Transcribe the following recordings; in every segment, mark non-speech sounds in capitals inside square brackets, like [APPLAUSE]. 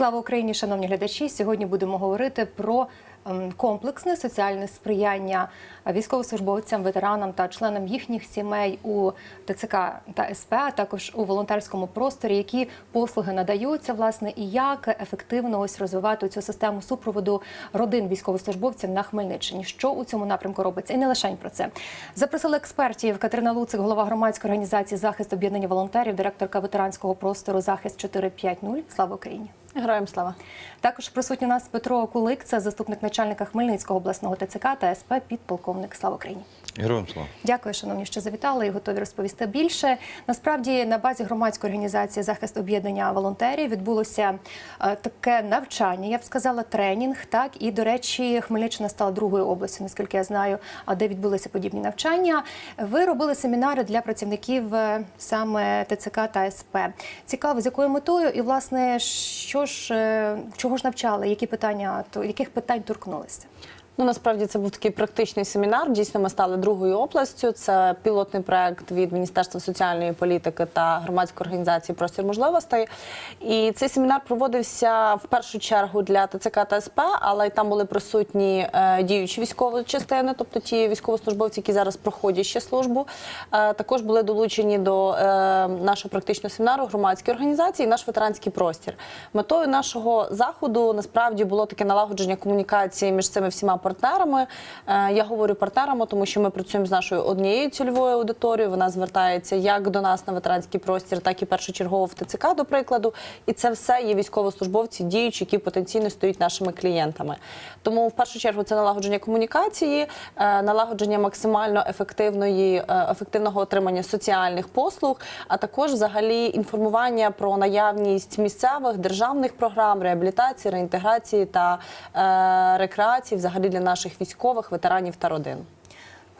Слава Україні, шановні глядачі. Сьогодні будемо говорити про комплексне соціальне сприяння військовослужбовцям, ветеранам та членам їхніх сімей у ТЦК та СП, а також у волонтерському просторі, які послуги надаються, власне, і як ефективно ось розвивати цю систему супроводу родин військовослужбовців на Хмельниччині. Що у цьому напрямку робиться, і не лише про це. Запросили експертів Катерина Луцик, голова громадської організації захист об'єднання волонтерів, директорка ветеранського простору захист 450. Слава Україні. Героям слава. Також присутній у нас Петро Кулик, це заступник начальника Хмельницького обласного ТЦК та СП підполковник. Слава Україні. Героям слава. Дякую, шановні, що завітали і готові розповісти більше. Насправді на базі громадської організації захист об'єднання волонтерів відбулося е, таке навчання. Я б сказала, тренінг. Так і до речі, Хмельниччина стала другою областю, наскільки я знаю, де відбулися подібні навчання. Ви робили семінари для працівників е, саме ТЦК та СП. Цікаво, з якою метою, і власне, що ж е, чого ж навчали, які питання яких питань торкнулися? Ну насправді це був такий практичний семінар. Дійсно, ми стали другою областю. Це пілотний проект від Міністерства соціальної політики та громадської організації Простір можливостей. І цей семінар проводився в першу чергу для ТЦК та СП, але й там були присутні е, діючі військові частини, тобто ті військовослужбовці, які зараз проходять ще службу. Е, також були долучені до е, нашого практичного семінару громадські організації, і наш ветеранський простір. Метою нашого заходу насправді було таке налагодження комунікації між цими всіма партнерами. Е, Я говорю партнерами, тому що ми працюємо з нашою однією цільовою аудиторією. Вона звертається як до нас на ветеранський простір, так і першочергово в ТЦК, до прикладу. І це все є військовослужбовці, діючі, які потенційно стають нашими клієнтами. Тому в першу чергу це налагодження комунікації, е, налагодження максимально ефективної е, ефективного отримання соціальних послуг, а також взагалі інформування про наявність місцевих державних програм реабілітації, реінтеграції та рекреації взагалі для наших військових, ветеранів та родин.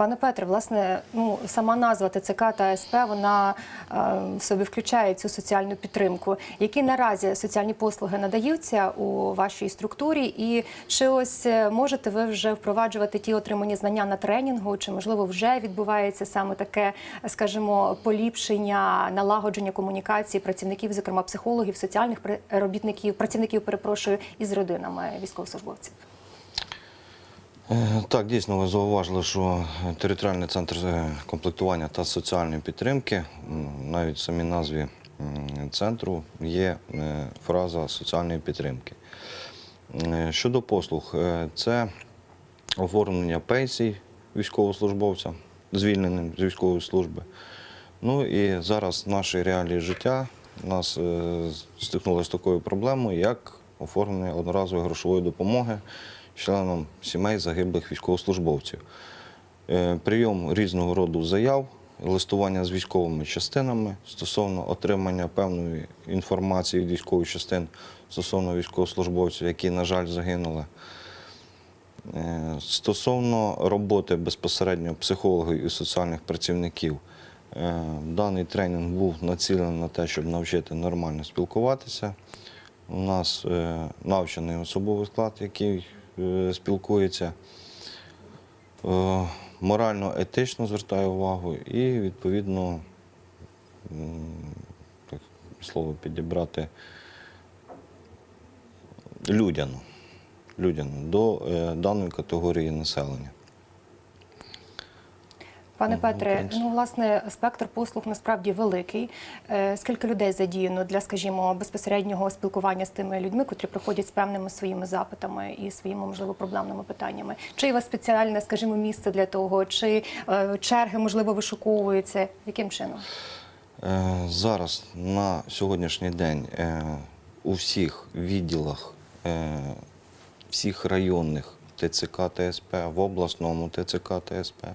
Пане Петре, власне, ну сама назва ТЦК та СП вона е, в собі включає цю соціальну підтримку. Які наразі соціальні послуги надаються у вашій структурі, і чи ось е, можете ви вже впроваджувати ті отримані знання на тренінгу, чи можливо вже відбувається саме таке, скажімо, поліпшення, налагодження комунікації працівників, зокрема психологів, соціальних робітників, працівників, перепрошую, із родинами військовослужбовців? Е, Так, дійсно, ви зауважили, що територіальний центр е, комплектування та соціальної підтримки, навіть в самій назві центру є е, фраза соціальної підтримки. Щодо послуг, це оформлення пенсій військовослужбовцям, звільненим з військової служби. Ну і зараз наші реалії життя нас стикнули з такою проблемою, як оформлення одноразової грошової допомоги членам сімей загиблих військовослужбовців. Е, Прийом різного роду заяв, листування з військовими частинами стосовно отримання певної інформації від військових частин стосовно військовослужбовців, які, на жаль, загинули. Е, Стосовно роботи безпосередньо психологів і соціальних працівників, е, даний тренінг був націлений на те, щоб навчити нормально спілкуватися. У нас навчений особовий склад, який спілкується, Е, морально-етично звертає увагу і, відповідно, так слово підібрати людяно, людяно до е, даної категорії населення. Пане Петре, ну власне спектр послуг насправді великий. Е, Скільки людей задіяно для, скажімо, безпосереднього спілкування з тими людьми, котрі приходять з певними своїми запитами і своїми, можливо, проблемними питаннями? Чи є у вас спеціальне, скажімо, місце для того, чи е, черги можливо вишуковуються? Яким чином? Е, Зараз на сьогоднішній день у всіх відділах, всіх районних ТЦК ТСП, в обласному ТЦК ТСП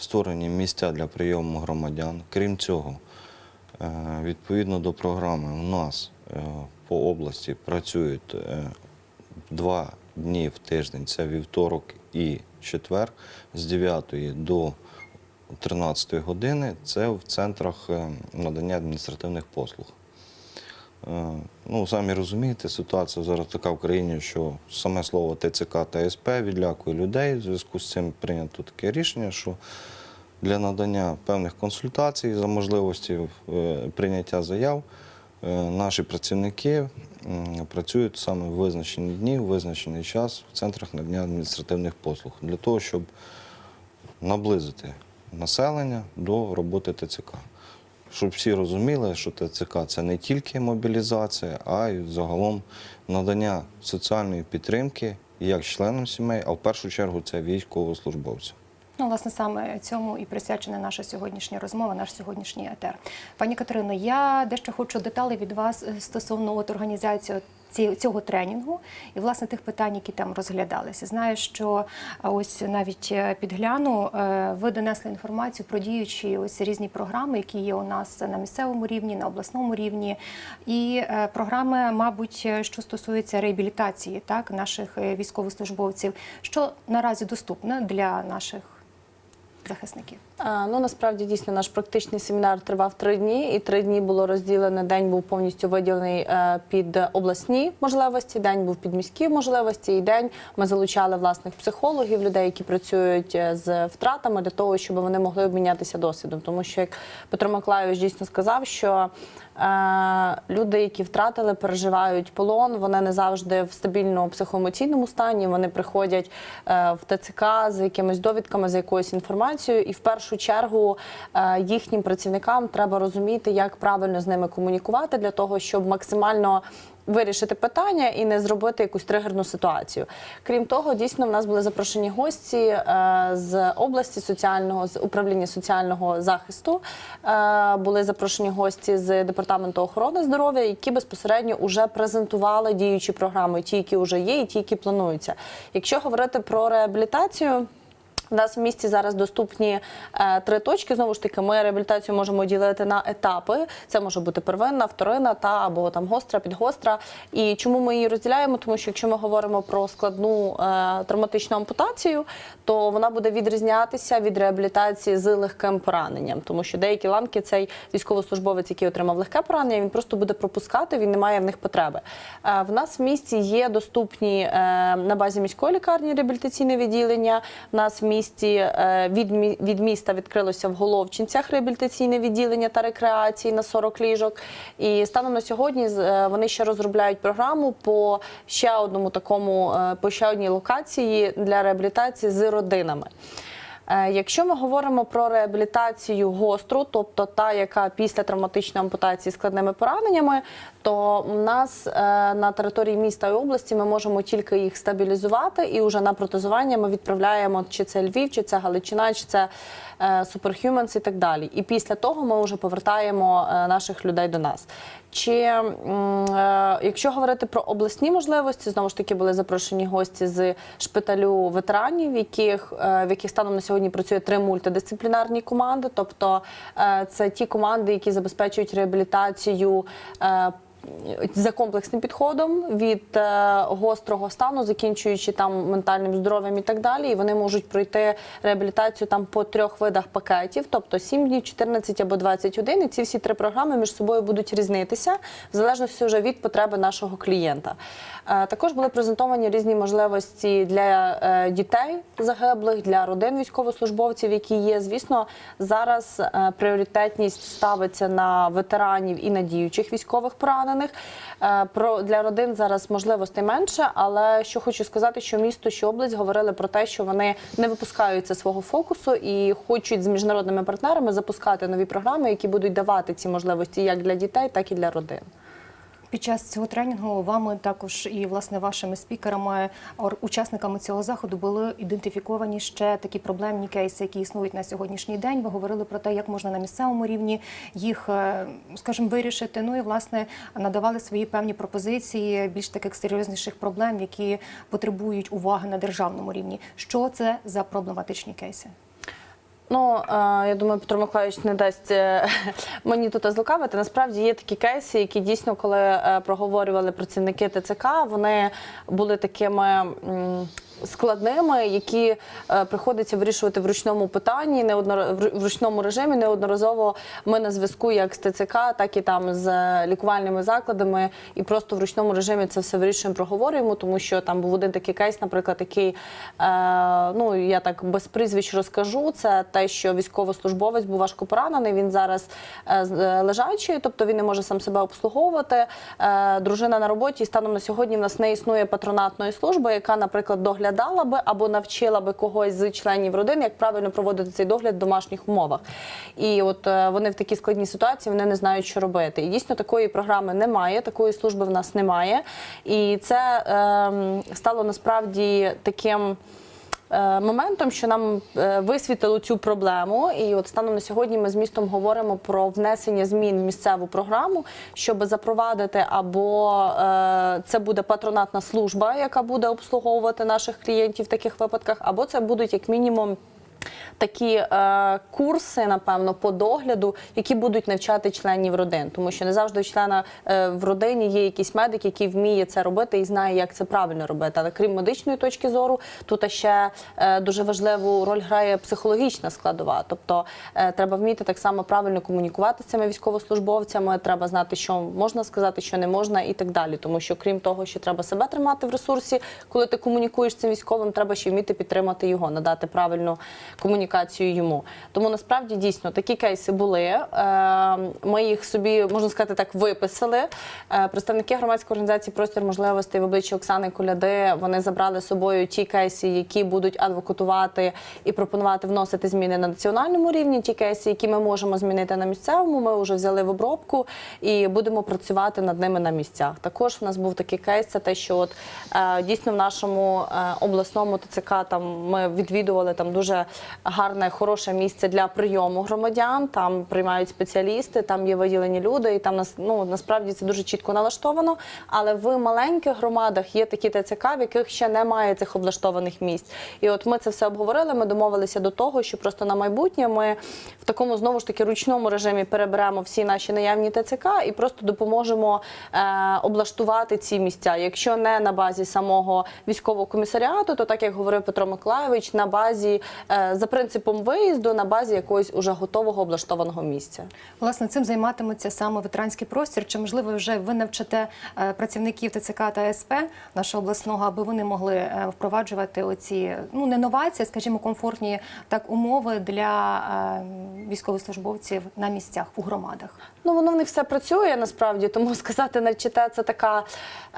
створені місця для прийому громадян. Крім цього, е, відповідно до програми, у нас е, по області працюють е, два дні в тиждень це вівторок і четвер з 9 до 13 години це в центрах надання адміністративних послуг. Е, Ну, самі розумієте, ситуація зараз така в країні, що саме слово ТЦК та СП відлякує людей. В зв'язку з цим прийнято таке рішення, що для надання певних консультацій за можливості е, прийняття заяв е, наші працівники працюють саме в визначені дні, в визначений час в центрах надання адміністративних послуг для того, щоб наблизити населення до роботи ТЦК. Щоб всі розуміли, що ТЦК це не тільки мобілізація, а й загалом надання соціальної підтримки як членам сімей, а в першу чергу це військовослужбовцям. Ну, власне, саме цьому і присвячена наша сьогоднішня розмова, наш сьогоднішній етер. Пані Катерино, я дещо хочу деталі від вас е, стосовно от організації цього тренінгу і власне тих питань, які там розглядалися. Знаю, що ось навіть е, підгляну, е, ви донесли інформацію про діючі ось різні програми, які є у нас на місцевому рівні, на обласному рівні, і е, програми, мабуть, е, що стосуються реабілітації так наших е, військовослужбовців, що наразі доступне для наших захисників. Ну насправді дійсно наш практичний семінар тривав три дні, і три дні було розділено. День був повністю виділений е, під обласні можливості, день був під міські можливості. І день ми залучали власних психологів, людей, які працюють е, з втратами, для того, щоб вони могли обмінятися досвідом. Тому що як Петро Миколайович дійсно сказав, що е, люди, які втратили, переживають полон, вони не завжди в стабільному психоемоційному стані. Вони приходять в ТЦК з якимись довідками, з якоюсь інформацією, і в першу чергу е, їхнім працівникам треба розуміти, як правильно з ними комунікувати для того, щоб максимально. Вирішити питання і не зробити якусь тригерну ситуацію. Крім того, дійсно в нас були запрошені гості е, з області соціального з управління соціального захисту. Е, були запрошені гості з департаменту охорони здоров'я, які безпосередньо вже презентували діючі програми, ті, які вже є, і ті, які плануються. Якщо говорити про реабілітацію. У нас в місті зараз доступні е, три точки. Знову ж таки, ми реабілітацію можемо ділити на етапи. Це може бути первинна, вторинна та або там гостра, підгостра. І чому ми її розділяємо? Тому що якщо ми говоримо про складну е, травматичну ампутацію, то вона буде відрізнятися від реабілітації з легким пораненням, тому що деякі ланки цей військовослужбовець, який отримав легке поранення, він просто буде пропускати, він не має в них потреби. Е, в нас в місті є доступні на базі міської лікарні реабілітаційне відділення. В нас в місті е, від, мі- від міста відкрилося в Головчинцях реабілітаційне відділення та рекреації на 40 ліжок. І станом на сьогодні е, вони ще розробляють програму по ще одному такому, е, по ще одній локації для реабілітації з родинами. Е, Якщо ми говоримо про реабілітацію гостру, тобто та, яка після травматичної ампутації складними пораненнями, то в нас е, на території міста і області ми можемо тільки їх стабілізувати, і вже на протезування ми відправляємо чи це Львів, чи це Галичина, чи це е, Superhumans і так далі. І після того ми вже повертаємо е, наших людей до нас. Чи е, якщо говорити про обласні можливості, знову ж таки були запрошені гості з шпиталю ветеранів, яких е, в яких станом на сьогодні працює три мультидисциплінарні команди. Тобто е, це ті команди, які забезпечують реабілітацію. За комплексним підходом від е, гострого стану, закінчуючи там ментальним здоров'ям і так далі, і вони можуть пройти реабілітацію там по трьох видах пакетів, тобто 7 днів, 14 або 21. І ці всі три програми між собою будуть різнитися в залежності вже від потреби нашого клієнта. Е, Також були презентовані різні можливості для е, дітей загиблих, для родин військовослужбовців, які є. Звісно, зараз пріоритетність ставиться на ветеранів і на діючих військових поранених. Е, Про для родин зараз можливостей менше, але що хочу сказати, що місто, що область говорили про те, що вони не випускаються свого фокусу і хочуть з міжнародними партнерами запускати нові програми, які будуть давати ці можливості як для дітей, так і для родин. Під час цього тренінгу вами також і власне вашими спікерами, учасниками цього заходу були ідентифіковані ще такі проблемні кейси, які існують на сьогоднішній день. Ви говорили про те, як можна на місцевому рівні їх, е, скажімо, вирішити. Ну і власне надавали свої певні пропозиції більш таких серйозніших проблем, які потребують уваги на державному рівні. Що це за проблематичні кейси? Ну, е, я думаю, Петро Миколаївич не дасть е, [LAUGHS] мені тут злукавити. Насправді є такі кейси, які дійсно, коли е, проговорювали працівники ТЦК, вони були такими. Складними, які е, приходиться вирішувати в ручному питанні, неодно в ручному режимі. Неодноразово ми на зв'язку як з ТЦК, так і там з лікувальними закладами, і просто в ручному режимі це все вирішуємо, проговорюємо, тому що там був один такий кейс, наприклад, який е, ну я так без прізвищ розкажу. Це те, що військовослужбовець був важко поранений. Він зараз е, лежачий, тобто він не може сам себе обслуговувати. Дружина на роботі, і станом на сьогодні в нас не існує патронатної служби, яка, наприклад, доглядала би або навчила би когось з членів родини, як правильно проводити цей догляд в домашніх умовах. І от е, вони в такій складній ситуації вони не знають, що робити. І дійсно такої програми немає, такої служби в нас немає. І це е, стало насправді таким. Е, Моментом, що нам е, висвітило цю проблему, і от станом на сьогодні ми з містом говоримо про внесення змін в місцеву програму, щоб запровадити або е, це буде патронатна служба, яка буде обслуговувати наших клієнтів в таких випадках, або це будуть як мінімум. Такі е, курси, напевно, по догляду, які будуть навчати членів родин, тому що не завжди у члена е, в родині є якийсь медик, який вміє це робити і знає, як це правильно робити. Але крім медичної точки зору, тут ще е, дуже важливу роль грає психологічна складова. Тобто е, треба вміти так само правильно комунікувати з цими військовослужбовцями. Треба знати, що можна сказати, що не можна, і так далі. Тому що крім того, що треба себе тримати в ресурсі, коли ти комунікуєш з цим військовим, треба ще вміти підтримати його, надати правильну комунікацію йому. Тому насправді дійсно такі кейси були. Е, Ми їх собі можна сказати так виписали. Е, Представники громадської організації Простір можливостей в обличчі Оксани Коляди вони забрали з собою ті кейси, які будуть адвокатувати і пропонувати вносити зміни на національному рівні. Ті кейси, які ми можемо змінити на місцевому, ми вже взяли в обробку і будемо працювати над ними на місцях. Також в нас був такий кейс, це те, що от е, дійсно в нашому обласному ТЦК там ми відвідували там дуже гарне, хороше місце для прийому громадян. Там приймають спеціалісти, там є виділені люди, і там нас ну насправді це дуже чітко налаштовано. Але в маленьких громадах є такі ТЦК, в яких ще немає цих облаштованих місць. І от ми це все обговорили. Ми домовилися до того, що просто на майбутнє ми в такому знову ж таки ручному режимі переберемо всі наші наявні ТЦК і просто допоможемо е, облаштувати ці місця. Якщо не на базі самого військового комісаріату, то так як говорив Петро Миколайович, на базі е, за принципом виїзду, на базі якогось уже готового облаштованого місця. Власне, цим займатиметься саме ветеранський простір. Чи можливо вже ви навчите е, працівників ТЦК та СП нашого обласного, аби вони могли е, впроваджувати оці ну не новації, скажімо, комфортні так умови для е, військовослужбовців на місцях у громадах? Ну, воно в них все працює насправді, тому [LAUGHS] сказати навчите це така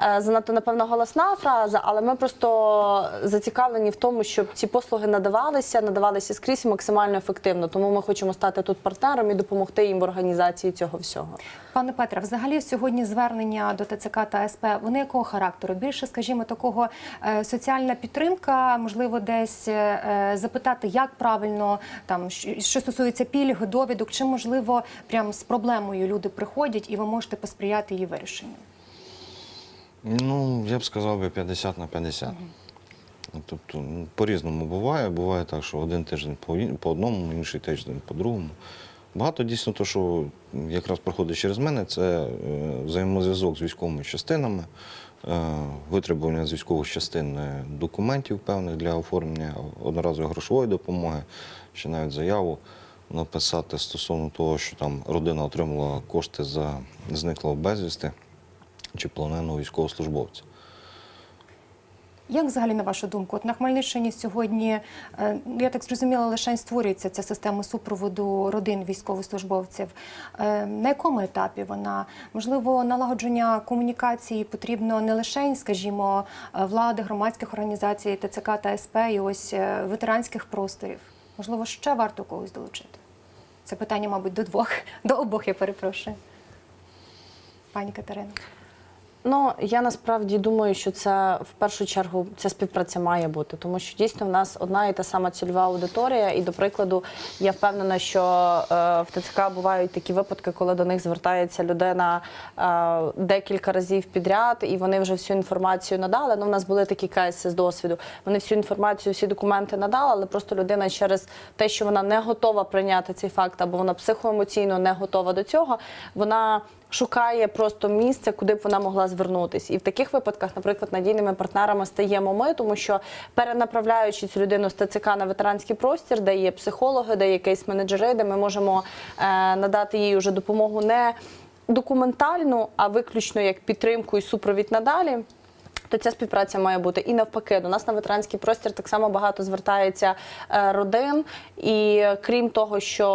е, занадто напевно голосна фраза, але ми просто зацікавлені в тому, щоб ці послуги надавалися, надавалися скрізь максимально ефективно. Тому ми хочемо стати тут партнером і допомогти їм в організації цього всього. Пане Петре, взагалі сьогодні звернення до ТЦК та СП вони якого характеру? Більше, скажімо, такого е, соціальна підтримка, можливо, десь е, запитати, як правильно там що стосується пільг, довідок, чи можливо прям з проблемою люди приходять і ви можете посприяти її вирішенню? Ну, я б сказав би 50 на 50. Ну, Тобто, ну, по-різному буває. Буває так, що один тиждень по, одному, інший тиждень по другому. Багато дійсно то, що якраз проходить через мене, це е, взаємозв'язок з військовими частинами, е, витребування з військових частин е, документів певних для оформлення одноразової грошової допомоги, чи навіть заяву написати стосовно того, що там родина отримала кошти за зниклого безвісти чи полоненого військовослужбовця. Як взагалі на вашу думку? От на Хмельниччині сьогодні е, я так зрозуміла, лише створюється ця система супроводу родин військовослужбовців. Е, На якому етапі вона можливо налагодження комунікації потрібно не лише, скажімо, е, влади, громадських організацій, ТЦК та СП і ось ветеранських просторів? Можливо, ще варто когось долучити? Це питання, мабуть, до двох, до обох, я перепрошую. Пані Катерина. Ну я насправді думаю, що це в першу чергу ця співпраця має бути, тому що дійсно в нас одна і та сама цільова аудиторія. І до прикладу, я впевнена, що е, в ТЦК бувають такі випадки, коли до них звертається людина е, декілька разів підряд, і вони вже всю інформацію надали. Ну, в нас були такі кейси з досвіду. Вони всю інформацію, всі документи надали, але просто людина через те, що вона не готова прийняти цей факт, або вона психоемоційно не готова до цього, вона шукає просто місце, куди б вона могла звернутися. І в таких випадках, наприклад, надійними партнерами стаємо ми, тому що перенаправляючи цю людину з ТЦК на ветеранський простір, де є психологи, де є кейс-менеджери, де ми можемо е, надати їй вже допомогу не документальну, а виключно як підтримку і супровід надалі. То ця співпраця має бути і навпаки. До нас на ветеранський простір так само багато звертається е, родин, і крім того, що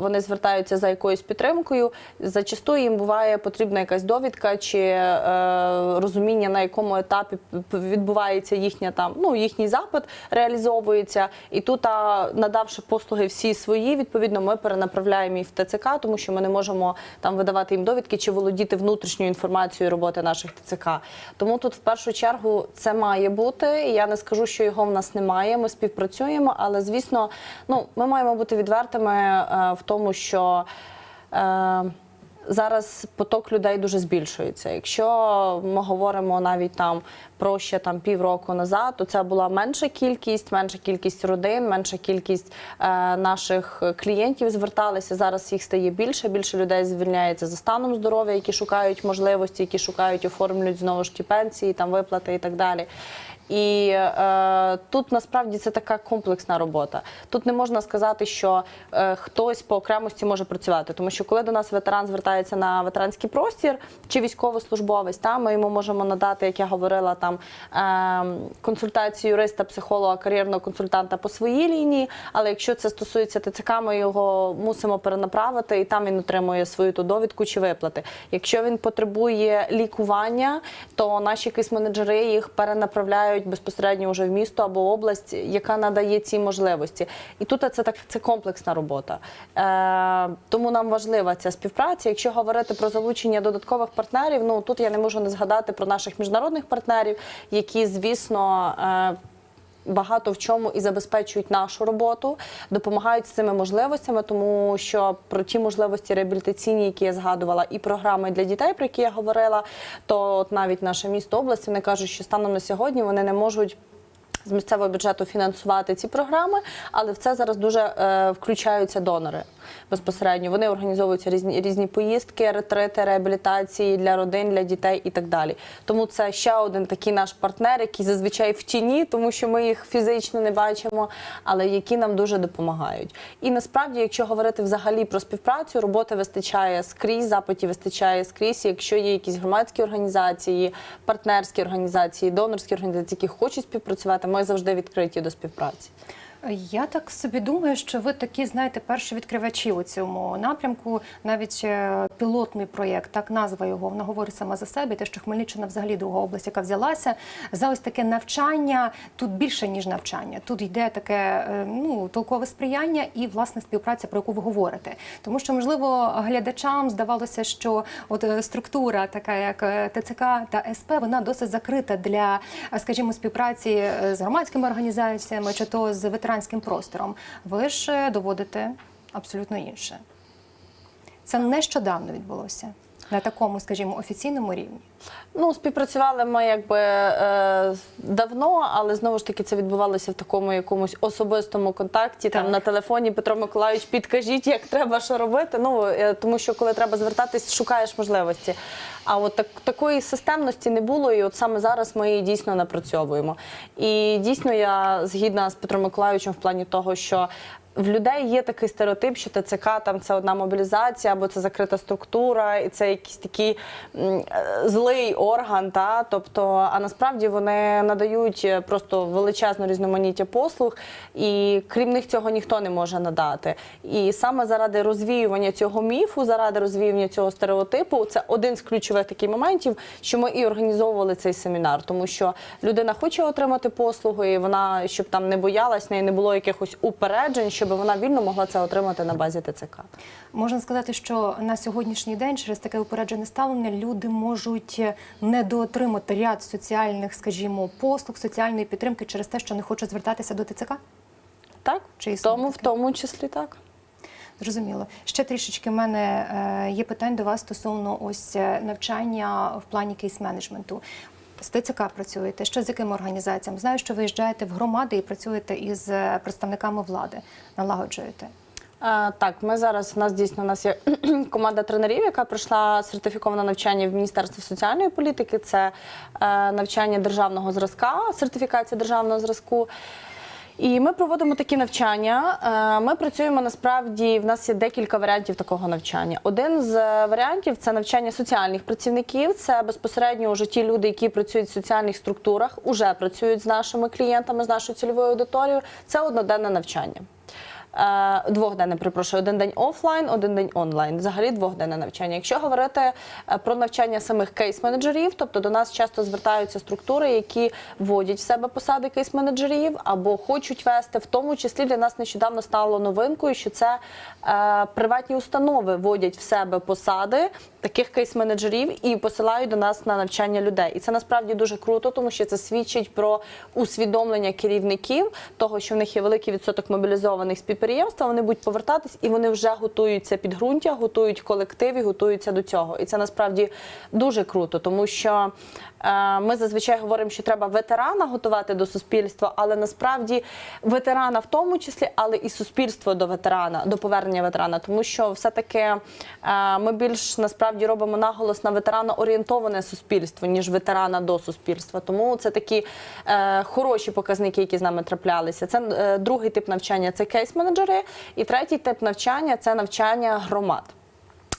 вони звертаються за якоюсь підтримкою, зачасту їм буває потрібна якась довідка чи е, розуміння, на якому етапі відбувається їхня там, ну їхній запит реалізовується. І тут, а, надавши послуги всі свої, відповідно, ми перенаправляємо їх в ТЦК, тому що ми не можемо там видавати їм довідки чи володіти внутрішньою інформацією роботи наших ТЦК. Тому тут в першу чергу це має бути. Я не скажу, що його в нас немає. Ми співпрацюємо, але звісно, ну ми маємо бути відвертими е, в тому, що. Зараз поток людей дуже збільшується. Якщо ми говоримо навіть там про ще там півроку назад, то це була менша кількість, менша кількість родин, менша кількість е, наших клієнтів зверталися. Зараз їх стає більше. Більше людей звільняється за станом здоров'я, які шукають можливості, які шукають, оформлюють знову ж ті пенсії, там виплати і так далі. І е, тут насправді це така комплексна робота. Тут не можна сказати, що е, хтось по окремості може працювати, тому що коли до нас ветеран звертається на ветеранський простір чи військовослужбовець, та ми йому можемо надати, як я говорила, там е, консультацію юриста, психолога, кар'єрного консультанта по своїй лінії. Але якщо це стосується ТЦК, ми його мусимо перенаправити, і там він отримує свою ту довідку чи виплати. Якщо він потребує лікування, то наші кейс-менеджери їх перенаправляють безпосередньо вже в місто або область, яка надає ці можливості. І тут це так це комплексна робота. Е, тому нам важлива ця співпраця. Якщо говорити про залучення додаткових партнерів, ну тут я не можу не згадати про наших міжнародних партнерів, які, звісно. Е, багато в чому і забезпечують нашу роботу, допомагають з цими можливостями, тому що про ті можливості реабілітаційні, які я згадувала, і програми для дітей, про які я говорила, то от навіть наше місто область вони кажуть, що станом на сьогодні вони не можуть. З місцевого бюджету фінансувати ці програми, але в це зараз дуже е, включаються донори безпосередньо. Вони організовуються різні різні поїздки, ретрити, реабілітації для родин, для дітей і так далі. Тому це ще один такий наш партнер, який зазвичай в тіні, тому що ми їх фізично не бачимо, але які нам дуже допомагають. І насправді, якщо говорити взагалі про співпрацю, роботи вистачає скрізь, запитів вистачає скрізь. Якщо є якісь громадські організації, партнерські організації, донорські організації, які хочуть співпрацювати, ми завжди відкриті до співпраці. Я так собі думаю, що ви такі, знаєте, перші відкривачі у цьому напрямку. Навіть е, пілотний проєкт, так назва його, вона говорить сама за себе. Те, що Хмельниччина взагалі друга область, яка взялася за ось таке навчання. Тут більше ніж навчання. Тут йде таке е, ну толкове сприяння і власне співпраця, про яку ви говорите. Тому що можливо глядачам здавалося, що от е, структура, така як ТЦК та СП, вона досить закрита для, скажімо, співпраці з громадськими організаціями чи то з ветеранським простором. Ви ж е, доводите абсолютно інше. Це нещодавно відбулося на такому, скажімо, офіційному рівні. Ну, співпрацювали ми якби е, давно, але знову ж таки це відбувалося в такому якомусь особистому контакті. Так. Там на телефоні Петро Миколаївич, підкажіть, як треба що робити. Ну е, тому що коли треба звертатись, шукаєш можливості. А от так, такої системності не було, і от саме зараз ми її дійсно напрацьовуємо. І дійсно я згідна з Петром Миколаївичем в плані того, що в людей є такий стереотип, що ТЦК там це одна мобілізація, або це закрита структура, і це якийсь такий е, злий орган. Та? Тобто, а насправді вони надають е, просто величезну різноманіття послуг, і крім них цього ніхто не може надати. І саме заради розвіювання цього міфу, заради розвіювання цього стереотипу, це один з ключових таких моментів, що ми і організовували цей семінар, тому що людина хоче отримати послуги, і вона щоб там не боялась, неї не було якихось упереджень, щоб вона вільно могла це отримати на базі ТЦК. Можна сказати, що на сьогоднішній день через таке упереджене ставлення люди можуть недоотримати ряд соціальних, скажімо, послуг, соціальної підтримки через те, що не хочуть звертатися до ТЦК? Так, Чи тому, в тому числі так. Зрозуміло. Ще трішечки в мене е, є питань до вас стосовно ось е, навчання в плані кейс-менеджменту. З ТЦК працюєте, ще з якими організаціями? Знаю, що виїжджаєте в громади і працюєте із е, представниками влади, налагоджуєте. Е, Так, ми зараз у нас дійсно у нас є [CLEARS THROAT] команда тренерів, яка пройшла сертифіковане навчання в Міністерстві соціальної політики. Це е, навчання державного зразка, сертифікація державного зразку. І ми проводимо такі навчання. Е, Ми працюємо насправді. В нас є декілька варіантів такого навчання. Один з е, варіантів це навчання соціальних працівників. Це безпосередньо вже ті люди, які працюють в соціальних структурах, уже працюють з нашими клієнтами, з нашою цільовою аудиторією. Це одноденне навчання. Е, Двохденне, перепрошую, один день офлайн, один день онлайн. Взагалі двохденне навчання. Якщо говорити е, про навчання самих кейс-менеджерів, тобто до нас часто звертаються структури, які вводять в себе посади кейс-менеджерів або хочуть вести, в тому числі для нас нещодавно стало новинкою, що це е, приватні установи вводять в себе посади таких кейс-менеджерів і посилають до нас на навчання людей. І це насправді дуже круто, тому що це свідчить про усвідомлення керівників того, що в них є великий відсоток мобілізованих з підприємства. Вони будуть повертатись і вони вже готуються підґрунтя, готують колектив і готуються до цього. І це насправді дуже круто, тому що е, ми зазвичай говоримо, що треба ветерана готувати до суспільства, але насправді ветерана в тому числі, але і суспільство до ветерана, до повернення ветерана, тому що все-таки е, ми більш насправді робимо наголос на ветерана орієнтоване суспільство, ніж ветерана до суспільства. Тому це такі е, хороші показники, які з нами траплялися. Це е, другий тип навчання це кейс-менеджери, і третій тип навчання це навчання громад.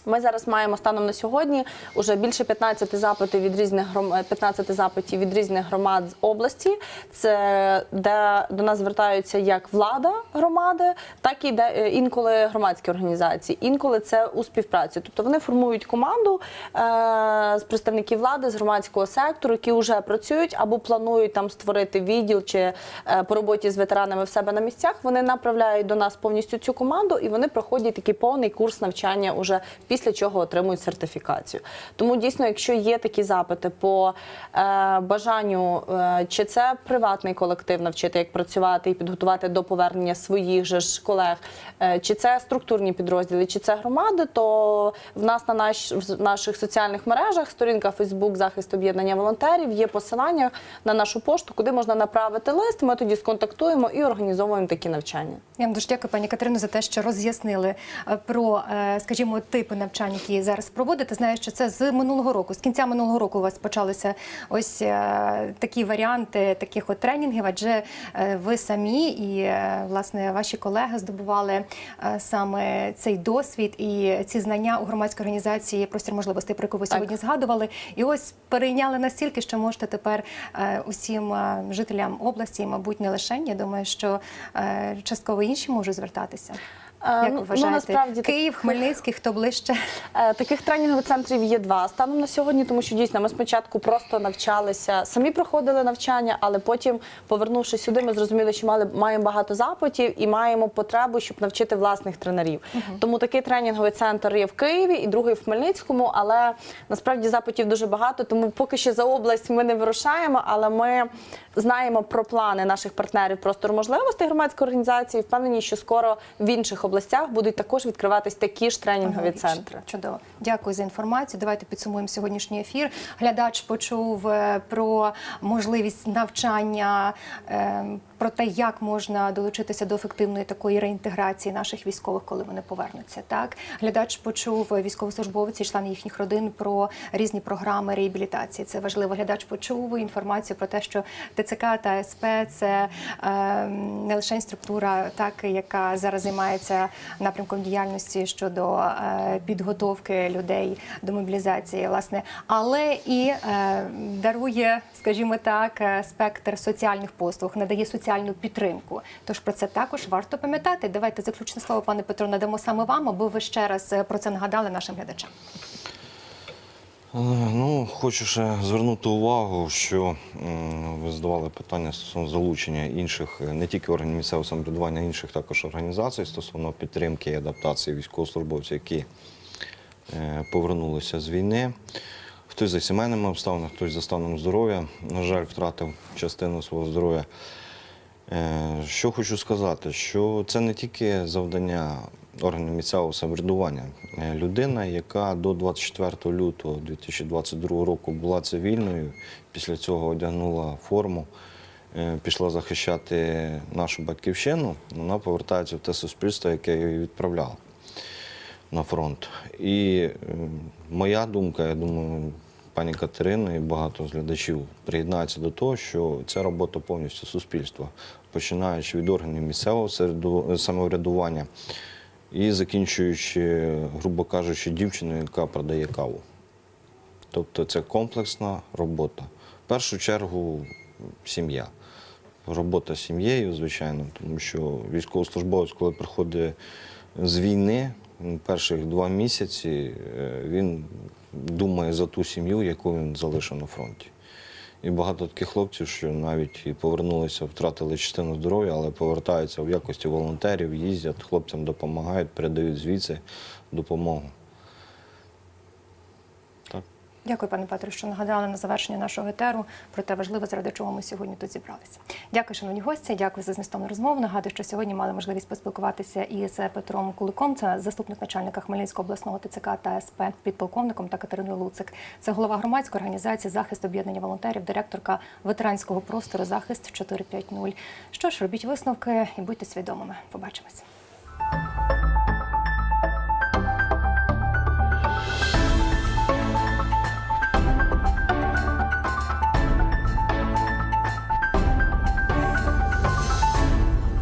Ми зараз маємо станом на сьогодні уже більше 15 запитів від різних гром... е, 15 запитів від різних громад з області. Це де до нас звертаються як влада громади, так і де е, інколи громадські організації. Інколи це у співпраці. Тобто вони формують команду е- з представників влади з громадського сектору, які вже працюють або планують там створити відділ чи е, по роботі з ветеранами в себе на місцях. Вони направляють до нас повністю цю команду, і вони проходять такий повний курс навчання уже після чого отримують сертифікацію. Тому дійсно, якщо є такі запити по е, бажанню, е, чи це приватний колектив навчити, як працювати і підготувати до повернення своїх же ж колег, е, чи це структурні підрозділи, чи це громади, то в нас на наш, в наших соціальних мережах, сторінка Фейсбук захист об'єднання волонтерів, є посилання на нашу пошту, куди можна направити лист. Ми тоді сконтактуємо і організовуємо такі навчання. Я вам дуже дякую, пані Катерино, за те, що роз'яснили е, про, е, скажімо, типи навчань, які зараз проводите. Знаю, що це з минулого року, з кінця минулого року у вас почалися ось е, такі варіанти таких от тренінгів, адже е, ви самі і е, власне ваші колеги здобували саме цей досвід і ці знання у громадській організації простір можливостей, про яку ви Так. сьогодні згадували. І ось перейняли настільки, що можете тепер усім жителям області, і, мабуть, не лише. Я думаю, що частково інші можуть звертатися. Е, Як ну, ви вважаєте? ну, насправді Київ, Хмельницький, хто ближче? [LAUGHS] Е, Таких тренінгових центрів є два станом на сьогодні, тому що дійсно ми спочатку просто навчалися, самі проходили навчання, але потім, повернувшись сюди, ми зрозуміли, що мали маємо багато запитів і маємо потребу, щоб навчити власних тренерів. Тому такий тренінговий центр є в Києві і другий в Хмельницькому. Але насправді запитів дуже багато, тому поки що за область ми не вирушаємо, але ми знаємо про плани наших партнерів простору можливостей громадської організації. Впевнені, що скоро в інших областях будуть також відкриватись такі ж тренінгові ага, центри. Чудово. Дякую за інформацію. Давайте підсумуємо сьогоднішній ефір. Глядач почув е, про можливість навчання, е, про те, як можна долучитися до ефективної такої реінтеграції наших військових, коли вони повернуться. Так, глядач почув е, військовослужбовці, члени їхніх родин про різні програми реабілітації. Це важливо. Глядач почув інформацію про те, що ТЦК та СП це е, не лише структура, так яка зараз займається напрямком діяльності щодо е, підготовки людей до мобілізації, власне, але і е, дарує, скажімо так, е, спектр соціальних послуг, надає соціальну підтримку. Тож про це також варто пам'ятати. Давайте заключне слово, пане Петро, надамо саме вам, аби ви ще раз е, про це нагадали нашим глядачам. Е, Ну, хочу ще звернути увагу, що ви задавали питання стосовно залучення інших, е, не тільки органів місцевого самоврядування, а інших також організацій стосовно підтримки і адаптації військовослужбовців, які повернулися з війни. Хтось за сімейними обставинами, хтось за станом здоров'я, на жаль, втратив частину свого здоров'я. Е, Що хочу сказати, що це не тільки завдання органів місцевого самоврядування. Е, Людина, яка до 24 лютого 2022 року була цивільною, після цього одягнула форму, е, пішла захищати нашу батьківщину, вона повертається в те суспільство, яке її відправляло на фронт. І моя думка, я думаю, пані Катерина і багато з глядачів приєднаються до того, що це робота повністю суспільства, починаючи від органів місцевого самоврядування і закінчуючи, грубо кажучи, дівчиною, яка продає каву. Тобто це комплексна робота. В першу чергу сім'я. Робота з сім'єю, звичайно, тому що військовослужбовець, коли приходить з війни, перших два місяці е, він думає за ту сім'ю, яку він залишив на фронті. І багато таких хлопців, що навіть і повернулися, втратили частину здоров'я, але повертаються в якості волонтерів, їздять, хлопцям допомагають, передають звідси допомогу. Дякую, пане Петре, що нагадали на завершення нашого етеру про те важливе, заради чого ми сьогодні тут зібралися. Дякую, шановні гості. Дякую за змістовну розмову. Нагадую, що сьогодні мали можливість поспілкуватися із Петром Куликом, це заступник начальника Хмельницького обласного ТЦК та СП підполковником та Катериною Луцик. Це голова громадської організації захист об'єднання волонтерів, директорка ветеранського простору захист 450. Що ж, робіть висновки і будьте свідомими. Побачимось.